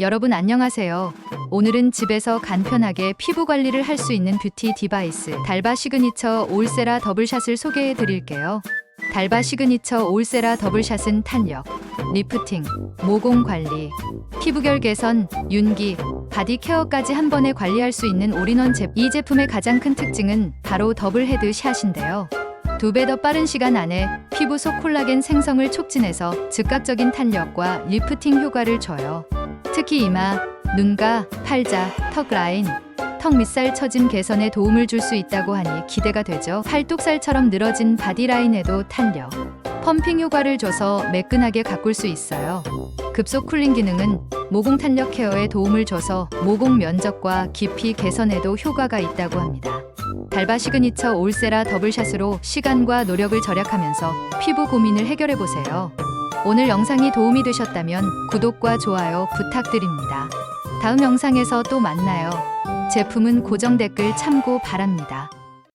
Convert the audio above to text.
여러분 안녕하세요. 오늘은 집에서 간편하게 피부 관리를 할 수 있는 뷰티 디바이스 달바 시그니처 올세라 더블샷을 소개해 드릴게요. 달바 시그니처 올세라 더블샷은 탄력, 리프팅, 모공 관리, 피부결 개선, 윤기, 바디 케어까지 한 번에 관리할 수 있는 올인원 제품. 이 제품의 가장 큰 특징은 바로 더블 헤드 샷인데요. 두 배 더 빠른 시간 안에 피부 속 콜라겐 생성을 촉진해서 즉각적인 탄력과 리프팅 효과를 줘요. 특히 이마, 눈가, 팔자, 턱 라인, 턱 밑살 처짐 개선에 도움을 줄 수 있다고 하니 기대가 되죠. 팔뚝살처럼 늘어진 바디라인에도 탄력, 펌핑 효과를 줘서 매끈하게 가꿀 수 있어요. 급속 쿨링 기능은 모공 탄력 케어에 도움을 줘서 모공 면적과 깊이 개선에도 효과가 있다고 합니다. 달바 시그니처 올세라 더블샷으로 시간과 노력을 절약하면서 피부 고민을 해결해 보세요. 오늘 영상이 도움이 되셨다면 구독과 좋아요 부탁드립니다. 다음 영상에서 또 만나요. 제품은 고정 댓글 참고 바랍니다.